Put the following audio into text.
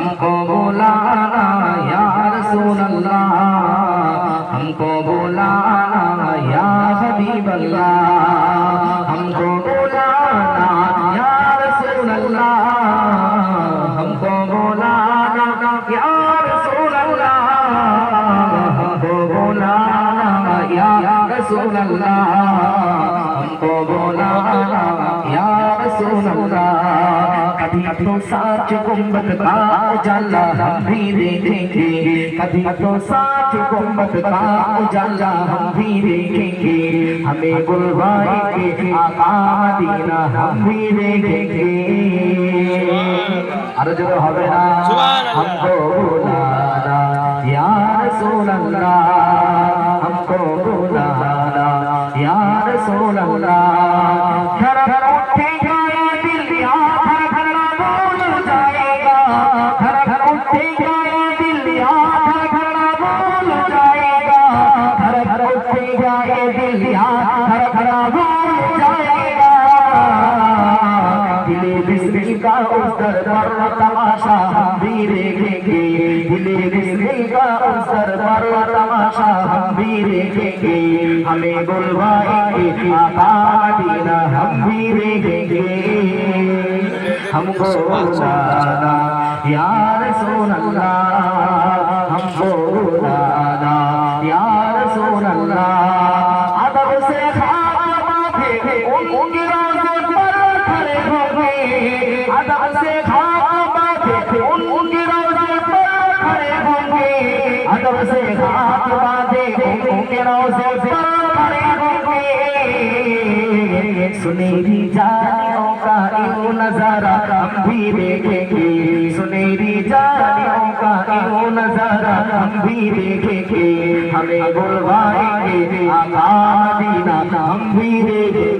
ہم کو بلانا یا رسول اللہ ہم کو بلانا یا حبیب اللہ ہم کو بلانا یا رسول اللہ ہم کو بلانا یا رسول کتو ساچ گنبد کا اجالا ہم بھی دیکھیں گے کبھی تو ساتھ گنبد کا اجالا ہم بھی دیکھیں گے ہمیں بلوائے کے آقا مدینہ ہم بھی دیکھیں گے عرض ہوے نا ہم کو بلانا یا رسول اللہ اس دربار تماشا ہم بھی دیکھیں گے ہلے گسنے کا اس دربار تماشا ہم بھی دیکھیں گے ہمیں بلوائیں گے آقا مدینہ ہم بھی دیکھیں گے ہم کو دادا یا رسول اللہ ہم کو دادا یا رسول اللہ ادب سے خواب ماتھے ان کی راز پر کھڑے ہو سنہری جانوں کا یوں نظارہ ہم بھی دیکھیں گے۔ سنہری جانوں کا یوں نظارہ ہم بھی دیکھیں گے۔ ہمیں بلوائیں گے آقا مدینہ ہم بھی دیکھیں گے